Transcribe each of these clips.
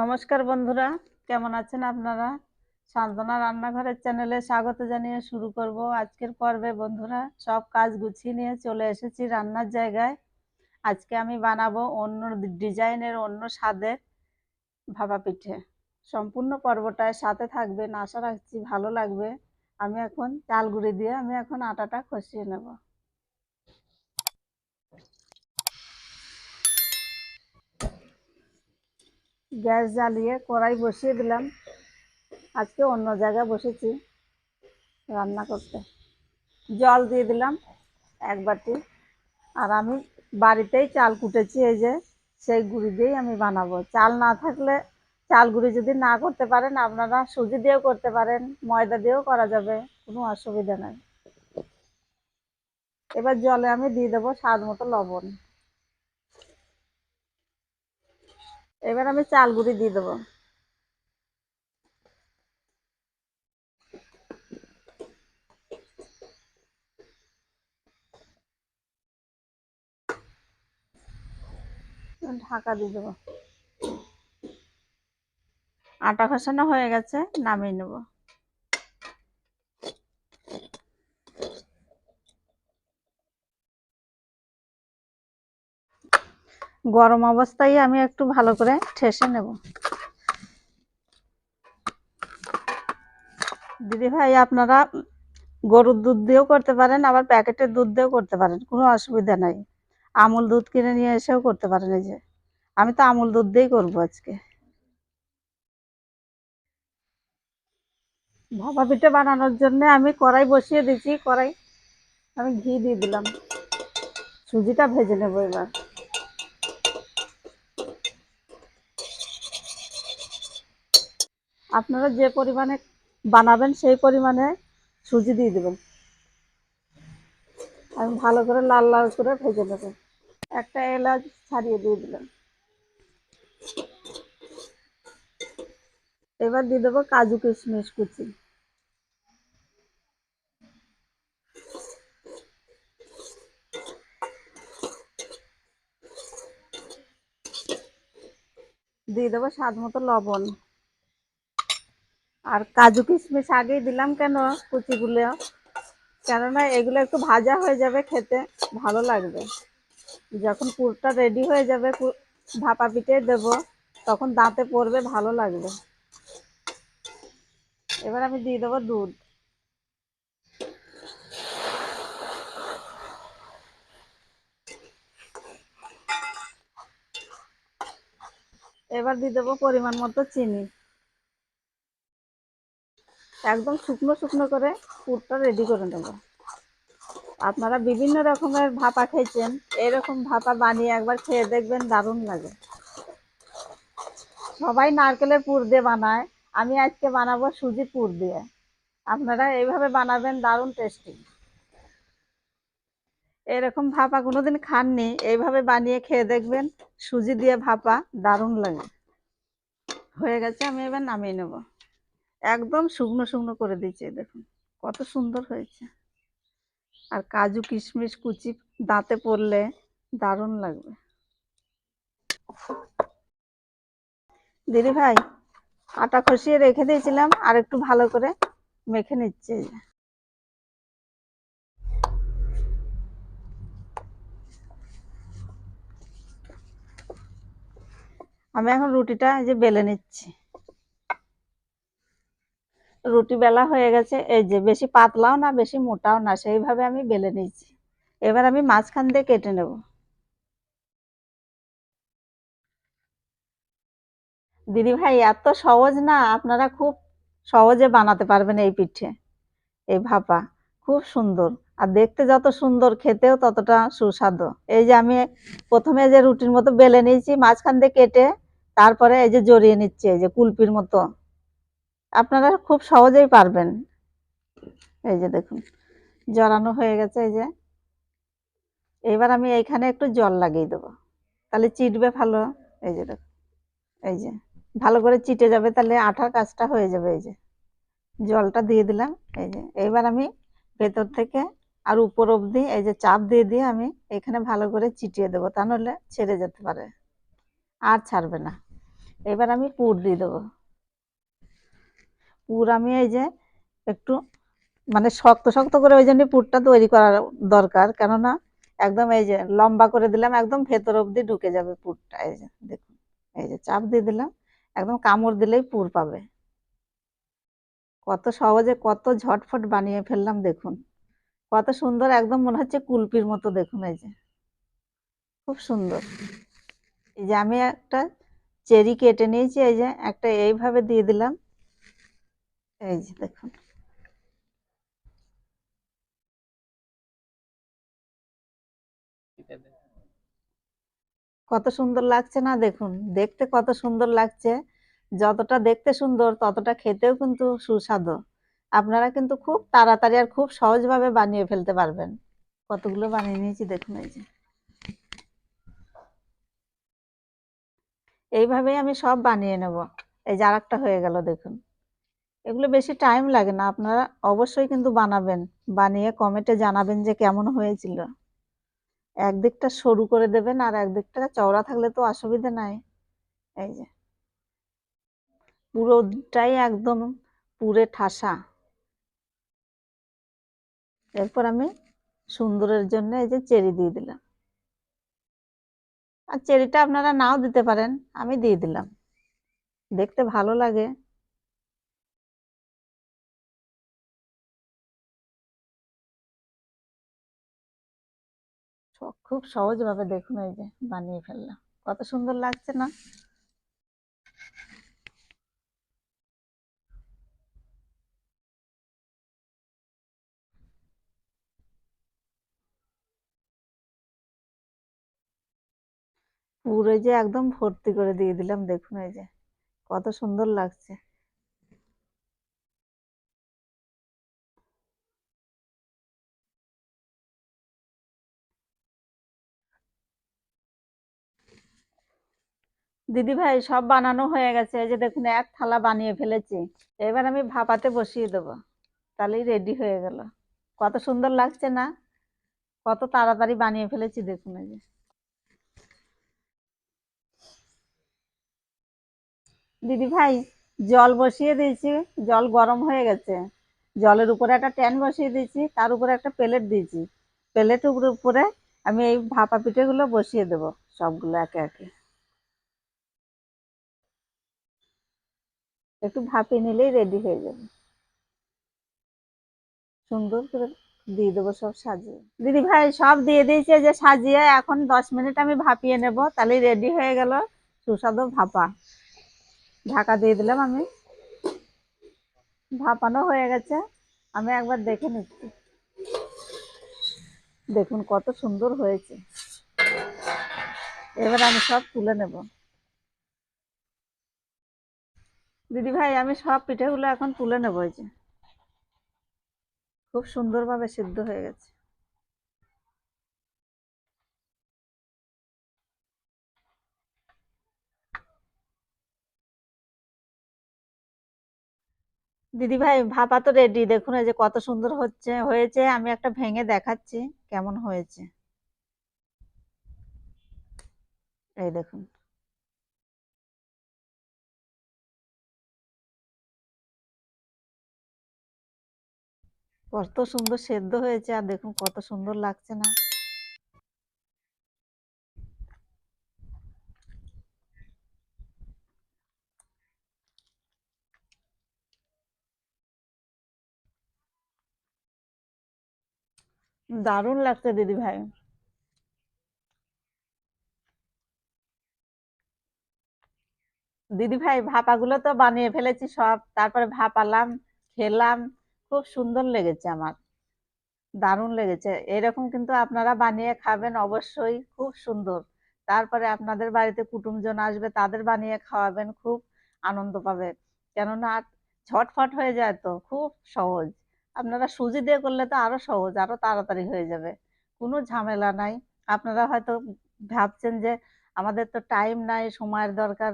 নমস্কার বন্ধুরা, কেমন আছেন আপনারা? সান্ত্বনা রান্নাঘরের চ্যানেলে স্বাগত জানিয়ে শুরু করব আজকের পর্বে বন্ধুরা। সব কাজ গুছিয়ে নিয়ে চলে এসেছি রান্নার জায়গায়। আজকে আমি বানাবো অন্য ডিজাইনের, অন্য স্বাদের ভাপা পিঠে। সম্পূর্ণ পর্বটায় সাথে থাকবেন, আশা রাখছি ভালো লাগবে। আমি এখন চাল গুঁড়ি দিয়ে আমি এখন আটাটা খসিয়ে নেব। গ্যাস জ্বালিয়ে কড়াই বসিয়ে দিলাম। আজকে অন্য জায়গায় বসেছি রান্না করতে। জল দিয়ে দিলাম এক বাটি। আর আমি বাড়িতেই চাল কুটেছি, এই যে সেই গুঁড়ি দিয়েই আমি বানাবো। চাল না থাকলে চাল গুঁড়ি যদি না করতে পারেন, আপনারা সুজি দিয়েও করতে পারেন, ময়দা দিয়েও করা যাবে, কোনো অসুবিধা নাই। এবার জলে আমি দিয়ে দেবো স্বাদ মতো লবণ। এবার আমি চাল গুঁড়ি দিয়ে দেবো। ঢাকা দিয়ে দেবো। আটা খসানো হয়ে গেছে, নামিয়ে নেব। গরম অবস্থায় আমি একটু ভালো করে ঠেসে নেব। দিদি ভাই, আপনারা গরুর দুধ দিয়েও করতে পারেন, আবার প্যাকেটের দুধ দিয়েও করতে পারেন, কোনো অসুবিধা নাই। আমুল দুধ কিনে নিয়ে এসেও করতে পারেন এই যে। আমি তো আমুল দুধ দিয়েই করব আজকে। ভাপা পিঠে বানানোর জন্য আমি কড়াই বসিয়ে দিচ্ছি কড়াই আমি ঘি দিয়ে দিলাম। সুজিটা ভেজে নেব এবার। আপনারা যে পরিমাণে বানাবেন সেই পরিমাণে সুজি দিয়ে দেবেন। আমি ভালো করে লাল লাল করে ভেজে নেব একটা এলাচ ছাড়িয়ে দিয়ে দিলাম। এবার দিয়ে দেবো কাজু কিশমিশ কুচি। দিয়ে দেবো স্বাদ মতো লবণ। আর কাজু কিশমিশ আগেই দিলাম কেন কুচিগুলো? কেননা এগুলো একটু ভাজা হয়ে যাবে খেতে, ভালো লাগবে। যখন পুরটা রেডি হয়ে যাবে ভাপা পিঠে দেব, তখন দাঁতে পড়বে, ভালো লাগবে। এবার আমি দিয়ে দেবো দুধ। এবার দিয়ে দেবো পরিমাণ মতো চিনি। একদম শুকনো শুকনো করে পুরটা রেডি করে নেব। আপনারা বিভিন্ন রকমের ভাপা খেয়েছেন এরকম ভাপা বানিয়ে একবার খেয়ে দেখবেন দারুণ লাগে। সবাই নারকেলের পুর দিয়ে বানায়, আমি আজকে বানাবো সুজি পুর দিয়ে। আপনারা এইভাবে বানাবেন, দারুণ টেস্টি এরকম ভাপা কোনোদিন খাননি, এইভাবে বানিয়ে খেয়ে দেখবেন সুজি দিয়ে ভাপা দারুণ লাগে। হয়ে গেছে, আমি এবার নামিয়ে নেব। একদম শুকনো শুকনো করে দিয়েছি, দেখুন, কত সুন্দর হয়েছে। আর কাজু, কিশমিশ, কুচি দাঁতে পড়লে দারুণ লাগবে। দিদি ভাই, আটা খসিয়ে রেখে দিয়েছিলাম, আর একটু ভালো করে মেখে নিচ্ছে। আমি এখন রুটিটা যে বেলে নিচ্ছি। রুটি বেলা হয়ে গেছে। এই যে বেশি পাতলাও না, বেশি মোটাও না, সেইভাবে আমি বেলে নিয়েছি। এবার আমি মাঝখান দিয়ে কেটে নেব। দিদি ভাই, এত সহজ না, আপনারা খুব সহজে বানাতে পারবেন এই পিঠে। এই ভাপা, খুব সুন্দর। আর দেখতে যত সুন্দর, খেতেও ততটা সুস্বাদু। এই যে আমি প্রথমে যে রুটির মতো বেলে নিয়েছি, মাঝখান দিয়ে কেটে, তারপরে এই যে জড়িয়ে নিচ্ছে, এই যে কুলপির মতো। আপনারা খুব সহজেই পারবেন। এই যে দেখুন, জড়ানো হয়ে গেছে, এই যে। এবার আমি এইখানে একটু জল লাগিয়ে দেবো। তাহলে চিটবে ভালো, এই যে দেখুন, এই যে। ভালো করে চিটে যাবে, তাহলে আঠার কাজটা হয়ে যাবে, এই যে। জলটা দিয়ে দিলাম, এই যে। এইবার আমি ভেতর থেকে আর উপর অবধি এই যে চাপ দিয়ে দিয়ে আমি এখানে ভালো করে চিটিয়ে দেবো, তা নাহলে ছেড়ে যেতে পারে। আর ছাড়বে না। এবার আমি পুর দিয়ে দেবো। পুর আমি এই যে একটু মানে শক্ত শক্ত করে ওই জন্য পুরটা তৈরি করা দরকার। কেননা একদম এই যে লম্বা করে দিলাম, একদম ভেতর অবধি ঢুকে যাবে পুরটা। এই যে দেখুন, এই যে চাপ দিয়ে দিলাম, একদম কামড় দিলেই পুর পাবে। কত সহজে কত ঝটফট বানিয়ে ফেললাম, দেখুন। কত সুন্দর, একদম মনে হচ্ছে কুলপির মতো, দেখুন এই যে। খুব সুন্দর। এই যে আমি একটা চেরি কেটে নিয়েছি, এই যে একটা এইভাবে দিয়ে দিলাম। এই যে দেখুন। কত সুন্দর লাগছে না দেখুন, দেখতে কত সুন্দর লাগছে। যতটা দেখতে সুন্দর, ততটা খেতেও কিন্তু সুস্বাদু। আপনারা কিন্তু খুব তাড়াতাড়ি আর খুব সহজভাবে বানিয়ে ফেলতে পারবেন। কতগুলো বানিয়ে নিয়েছি দেখুন এই যে। এইভাবেই আমি সব বানিয়ে নেব। এই যে আরেকটা হয়ে গেল দেখুন। এগুলো বেশি টাইম লাগে না। আপনারা অবশ্যই কিন্তু বানাবেন। বানিয়ে কমেন্টে জানাবেন যে কেমন হয়েছিল। একদিকটা সরু করে দেবেন আর একদিকটা চওড়া থাকলে তো অসুবিধা নাই। এই যে। পুরোটাই একদম পুরে ঠাসা। এরপর আমি সুন্দরের জন্য এই যে চেরি দিয়ে দিলাম। আর চেরিটা আপনারা নাও দিতে পারেন, আমি দিয়ে দিলাম। দেখতে ভালো লাগে। খুব সহজভাবে দেখুন এই যে বানিয়ে ফেললাম। কত সুন্দর লাগছে না? পুরো যে একদম ভর্তি করে দিয়ে দিলাম, দেখুন এই যে কত সুন্দর লাগছে। দিদি ভাই, সব বানানো হয়ে গেছে। যে দেখুন, এক থালা বানিয়ে ফেলেছি। এবার আমি ভাপাতে বসিয়ে দেবো। তাহলেই রেডি হয়ে গেল। কত সুন্দর লাগছে না? কত তাড়াতাড়ি বানিয়ে ফেলেছি দেখুন এই যে। দিদি ভাই, জল বসিয়ে দিয়েছি। জল গরম হয়ে গেছে। জলের উপরে একটা ট্যান বসিয়ে দিয়েছি। তার উপরে একটা প্লেট দিয়েছি। প্লেটের উপরে আমি এই ভাপা পিঠেগুলো বসিয়ে দেবো সবগুলো একে একে। একটু ভাপিয়ে নিলেই রেডি হয়ে যাবে। সুন্দর করে দিয়ে দেবো সব সাজিয়ে। দিদি ভাই, সব দিয়ে দিয়েছে যে সাজিয়ে, এখন দশ মিনিট আমি ভাপিয়ে নেব তাহলেই রেডি হয়ে গেল সুস্বাদু ভাপা। ঢাকা দিয়ে দিলাম আমি। ভাপানো হয়ে গেছে, আমি একবার দেখে নিচ্ছি। দেখুন কত সুন্দর হয়েছে। এবার আমি সব তুলে নেব। দিদি ভাই, আমি সব পিঠেগুলো এখন তুলে নেব এই যে। খুব সুন্দরভাবে সিদ্ধ হয়ে গেছে। দিদি ভাই, ভাপা তো রেডি দেখুন এই যে কত সুন্দর হচ্ছে, হয়েছে। আমি একটা ভেঙে দেখাচ্ছি কেমন হয়েছে। এই দেখুন। কত সুন্দর সেদ্ধ হয়েছে, আর দেখুন কত সুন্দর লাগছে না। দারুণ লাগছে দিদি ভাই। দিদি ভাই, ভাপাগুলো তো বানিয়ে ফেলেছি সব, তারপরে ভাপালাম খেলাম। খুব সুন্দর লেগেছে আমার। দারুণ লেগেছে। এরকম কিন্তু আপনারা বানিয়ে খাবেন অবশ্যই, খুব সুন্দর। তারপরে আপনাদের বাড়িতে কুটুমজন আসবে, তাদের বানিয়ে খাওয়াবেন, খুব আনন্দ পাবে। কেননা ঝটফট হয়ে যায় তো, খুব সহজ। আপনারা সুজি দিয়ে করলে তো আরও সহজ, আরও তাড়াতাড়ি হয়ে যাবে। কোনো ঝামেলা নাই। আপনারা হয়তো ভাবছেন যে আমাদের তো টাইম নাই, সময়ের দরকার।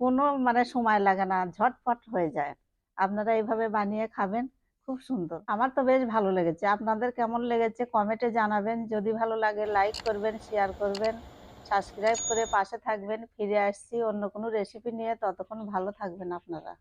কোনো মানে সময় লাগে না, ঝটফট হয়ে যায়। আপনারা এইভাবে বানিয়ে খাবেন। খুব সুন্দর। আমার তো বেশ ভালো লেগেছে। আপনাদের কেমন লেগেছে কমেন্টে জানাবেন। যদি ভালো লাগে লাইক করবেন শেয়ার করবেন সাবস্ক্রাইব করে পাশে থাকবেন। ফিরে আসছি অন্য কোনো রেসিপি নিয়ে। ততক্ষণ ভালো থাকবেন আপনারা।